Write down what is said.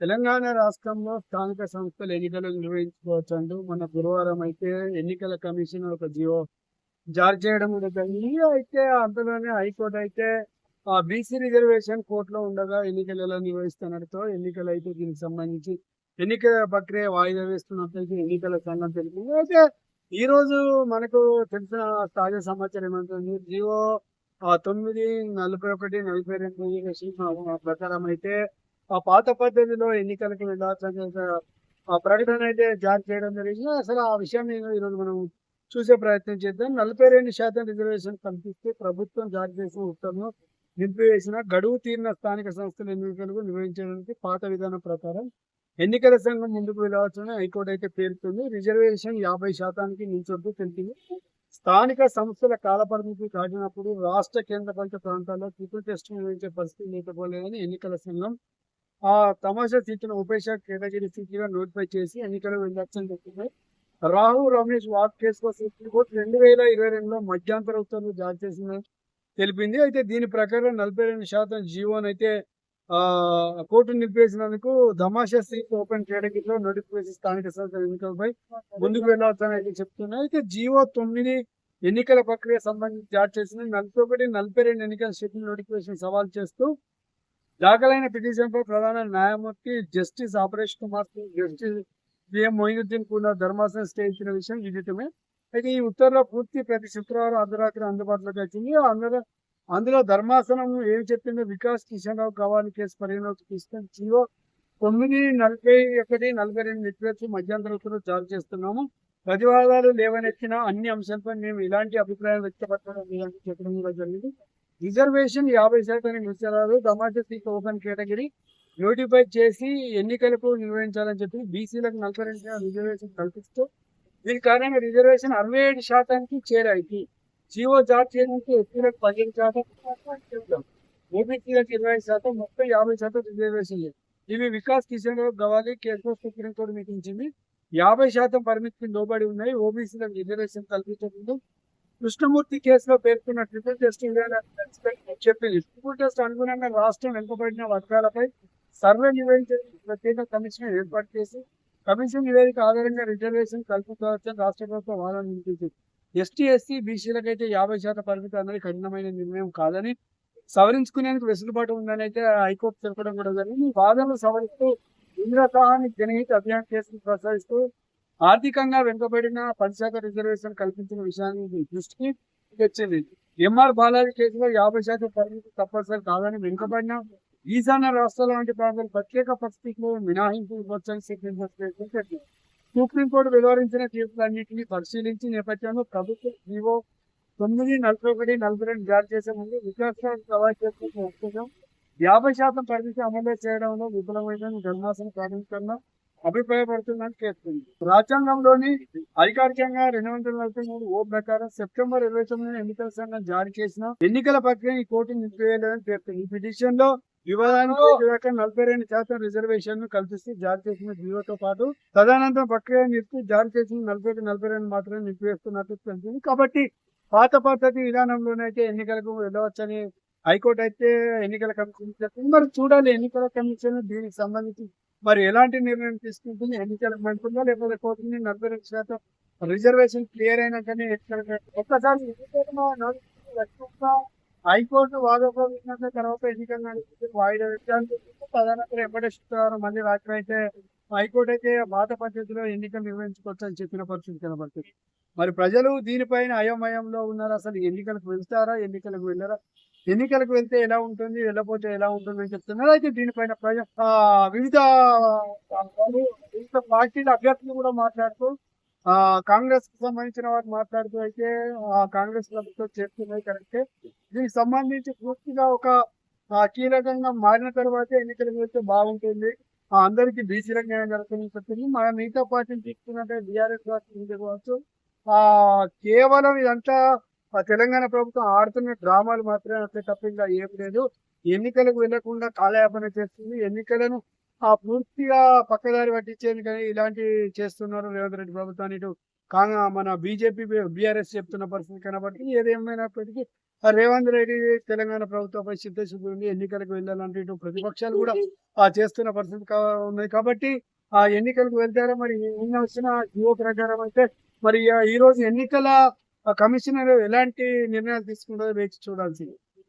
తెలంగాణ రాష్ట్రంలో స్థానిక సంస్థలు ఎన్నికలు నిర్వహించుకోవచ్చు మన గురువారం అయితే ఎన్నికల కమిషన్ ఒక జియో జారీ చేయడం జరుగుతుంది అయితే అంతలోనే హైకోర్టు అయితే ఆ బీసీ రిజర్వేషన్ కోర్టులో ఉండగా ఎన్నికలు ఎలా నిర్వహిస్తున్నట్టుతో ఎన్నికలు అయితే దీనికి సంబంధించి ఎన్నికల ప్రక్రియ వాయిదా వేస్తున్నట్లయితే ఎన్నికల సంఘం తెలిపింది. అయితే ఈ రోజు మనకు తెలిసిన తాజా సమాచారం ఏమంటుంది? జియో తొమ్మిది నలభై ఒకటి నలభై రెండు ప్రకారం అయితే ఆ పాత పద్ధతిలో ఎన్నికలకు వెళ్ళాల్సిన ఆ ప్రకటన అయితే జారీ చేయడం జరిగింది. అసలు ఆ విషయాన్ని ఈరోజు మనం చూసే ప్రయత్నం చేద్దాం. నలభై రెండు శాతం రిజర్వేషన్ కల్పిస్తే ప్రభుత్వం జారీ చేసిన ఉత్తర్వులు నిలిపివేసిన గడువు తీరిన స్థానిక సంస్థల ఎన్నికలకు నిర్వహించడానికి పాత విధానం ప్రకారం ఎన్నికల సంఘం ముందుకు వెళ్ళవచ్చని హైకోర్టు అయితే పేర్కొంది. రిజర్వేషన్ యాభై శాతానికి మించొద్దు తెలిపింది. స్థానిక సంస్థల కాలపరిమితి దాటినప్పుడు రాష్ట్ర కేంద్ర పాలిత ప్రాంతాల్లో ట్రిపుల్ టెస్ట్ నిర్వహించే పరిస్థితి లేకపోలేదని ఎన్నికల సంఘం ఆ తమాషా సీట్ను ఉపేక్ష కేటగిరీ స్థితిగా నోటిఫై చేసి ఎన్నికలు వెళ్ళొచ్చని చెప్పింది. రాహు రమేష్ వాక్ కేసులో సుప్రీంకోర్టు రెండు వేల ఇరవై రెండులో మధ్యాంతర ఉత్తర్వులు జారీ చేసిందని తెలిపింది. అయితే దీని ప్రకారం నలభై రెండు శాతం జీవోన్ అయితే ఆ కోర్టు నిలిపేసినందుకు ధమాషా సీట్ ఓపెన్ కేటగిరీలో నోటిఫికేషన్ స్థానిక సంస్థల ఎన్నికలపై ముందుకు వెళ్ళవచ్చని అయితే చెప్తున్నాయి. అయితే జీవో తొమ్మిది ఎన్నికల ప్రక్రియ సంబంధించి జారీ చేసింది. నలభై ఒకటి నలభై రెండు ఎన్నికల షెడ్యూల్ నోటిఫికేషన్ సవాల్ చేస్తూ దాఖలైన పిటిషన్పై ప్రధాన న్యాయమూర్తి justice Aparesh Kumar justice BM Moinuddin కూడా ధర్మాసనం స్టే ఇచ్చిన విషయం విదితమే. అయితే ఈ ఉత్తర్వులో పూర్తి ప్రతి శుక్రవారం అర్ధరాత్రి అందుబాటులోకి వచ్చింది. అందులో అందులో ధర్మాసనం ఏం చెప్పిందో వికాస్ కిషన్ రావు గవాని కేసు పరిగణలోకి తీసుకొని జీవో తొమ్మిది నలభై ఒకటి నలభై రెండు నెట్వర్క్స్ మధ్యంతర ఉత్తర్వులు జారీ చేస్తున్నాము. ప్రతివాదాలు లేవనెత్తిన అన్ని అంశాలపై మేము ఇలాంటి అభిప్రాయం వ్యక్తపరచడం చెప్పడం కూడా జరిగింది. రిజర్వేషన్ యాభై శాతానికి నిలిచారు దమాజా సీట్ ఓపెన్ కేటగిరీ నోటిఫై చేసి ఎన్నికలకు నిర్వహించాలని చెప్పి బీసీలకు నలభై రెండు రిజర్వేషన్ కల్పిస్తూ దీని కారణంగా రిజర్వేషన్ అరవై ఏడు శాతానికి చేరాయి. జీవో జాబ్ చేయడానికి ఎస్సీలకు పదిహేను శాతం ఓబీసీలకు ఇరవై శాతం మొత్తం యాభై శాతం రిజర్వేషన్ ఇవి వికాస్ కిషన్ రావు గవాలి కేసులో సుప్రీంకోర్టు మీటించింది యాభై శాతం పరిమితికి లోబడి ఉన్నాయి. ఓబీసీలకు రిజర్వేషన్ కల్పించకుండా కృష్ణమూర్తి కేసులో పేర్కొన్న ట్రిపుల్ టెస్ట్ చెప్పింది. ట్రిపుల్ టెస్ట్ అనుగుణంగా రాష్ట్రం వెనుకబడిన వర్గాలపై సర్వే నిర్వహించే ప్రత్యేక కమిషన్ ఏర్పాటు చేసి కమిషన్ నివేదిక ఆధారంగా రిజర్వేషన్ కల్పించవచ్చని రాష్ట్ర ప్రభుత్వం వాదన వినిపించింది ఎస్టీ ఎస్సీ బీసీలకైతే యాభై శాతం పరిమితి అన్నది కఠినమైన నిర్ణయం కాదని సవరించుకునేందుకు వెసులుబాటు ఉందని అయితే హైకోర్టు తెలపడం కూడా జరిగింది. ఈ వాదనలు సవరిస్తూ ఇంద్రసాహాన్ని జనహిత అభియాన్ కేసును ప్రసారిస్తూ ఆర్థికంగా వెనుకబడిన పది రిజర్వేషన్ కల్పించిన విషయాన్ని దృష్టికి తెచ్చింది. ఎంఆర్ బాలాజీ కేసులో యాభై శాతం పరిమితి తప్పనిసరి కాదని వెనుకబడిన ఈశాన్య రాష్ట్రాల వంటి ప్రాంతాలు ప్రత్యేక పరిస్థితుల్లో మినహాయింపు ఇవ్వచ్చని సుప్రీంకోర్టు సుప్రీంకోర్టు వెలువరించిన తీర్పులన్నింటినీ పరిశీలించి నేపథ్యంలో ప్రభుత్వం జీవో తొమ్మిది నలభై ఒకటి నలభై రెండు జారీ చేసే ముందు వికాసాలు యాభై శాతం పరిమితి అమలు చేయడంలో విఫలమైందని ధర్మాసనం ప్రాథమికంగా అభిప్రాయపడుతుందని పేర్కొంది రాజ్యాంగంలోని అధికారికంగా రెండు వందల నలభై మూడు ఓ ప్రకారం సెప్టెంబర్ ఇరవై తొమ్మిది ఎన్నికల సంఘం జారీ చేసిన ఎన్నికల ప్రక్రియ ఈ కోర్టు నిలిపివేయాలని పేర్కొంది ఈ పిటిషన్లో వివాదానికి నలభై రెండు శాతం రిజర్వేషన్ను కల్పిస్తూ జారీ చేసిన జీవోతో పాటు తదనంతరం ప్రక్రియ నిలిపి జారీ చేసిన నలభై నలభై రెండు మాత్రమే నిలిపివేస్తున్నట్టు తెలిసింది కాబట్టి పాత పద్ధతి విధానంలోనైతే ఎన్నికలకు వెళ్ళవచ్చని హైకోర్టు అయితే ఎన్నికల కమిషన్ మరి చూడాలి ఎన్నికల కమిషన్ దీనికి సంబంధించి మరి ఎలాంటి నిర్ణయం తీసుకుంటుంది? ఎన్నికల మంటుందా లేకపోతే కోర్టుని నలభై రెండు శాతం రిజర్వేషన్ క్లియర్ అయినాకనే ఎన్నికలకు ఒక్కసారి హైకోర్టు వాదోపవించిన తర్వాత ఎన్నికలు notification వాయిదా వేయడానికి ప్రధానంగా ఎప్పటి శుక్రవారం మళ్ళీ రాత్రి అయితే హైకోర్టు అయితే పాత పద్ధతిలో ఎన్నికలు నిర్వహించుకోవచ్చు అని చెప్పిన పరిస్థితి కనబడుతుంది. మరి ప్రజలు దీనిపైన అయోమయంలో ఉన్నారు? అసలు ఎన్నికలకు వెళ్తారా? ఎన్నికలకు వెళ్ళరా? ఎన్నికలకు వెళ్తే ఎలా ఉంటుంది వెళ్ళపోతే ఎలా ఉంటుంది అని చెప్తున్నారు. అయితే దీనిపైన ప్రజ వివిధ వివిధ పార్టీల అభ్యర్థులు కూడా మాట్లాడుతూ ఆ కాంగ్రెస్కు సంబంధించిన వారు మాట్లాడుతూ అయితే ఆ కాంగ్రెస్ ప్రభుత్వం చేస్తున్నాయి కరెక్టే. దీనికి సంబంధించి పూర్తిగా ఒక కీలకంగా మారిన తర్వాత ఎన్నికలకు వెళ్తే బాగుంటుంది. ఆ, అందరికీ బీసీలకు న్యాయం జరుగుతుందని చెప్తుంది మన మిగతా పార్టీని తీసుకున్నట్టే బీఆర్ఎస్ పార్టీ కావచ్చు. ఆ కేవలం ఇదంతా తెలంగాణ ప్రభుత్వం ఆడుతున్న డ్రామాలు మాత్రమే అంతే తప్ప ఇంకా ఏం లేదు. ఎన్నికలకు వెళ్ళకుండా కాలయాపన చేస్తుంది. ఎన్నికలను ఆ పూర్తిగా పక్కదారి పట్టించేందుకు ఇలాంటి చేస్తున్నారు రేవంత్ రెడ్డి ప్రభుత్వాన్ని ఇటు. మన బీజేపీ బీఆర్ఎస్ చెప్తున్న పరిస్థితి కనబడుతుంది. ఏదేమైనప్పటికీ ఆ రేవంత్ రెడ్డి తెలంగాణ ప్రభుత్వంపై చిత్తశుద్ధి ఉండి ఎన్నికలకు వెళ్ళాలంటే ఇటు ప్రతిపక్షాలు కూడా ఆ చేస్తున్న పరిస్థితి ఉన్నాయి ఉన్నది. కాబట్టి ఆ ఎన్నికలకు వెళ్తారా మరి? నిన్న వచ్చిన యువ ప్రకారం అయితే మరి ఈ రోజు ఎన్నికల కమిషనర్ ఎలాంటి నిర్ణయాలు తీసుకుంటారో వేచి చూడాల్సింది.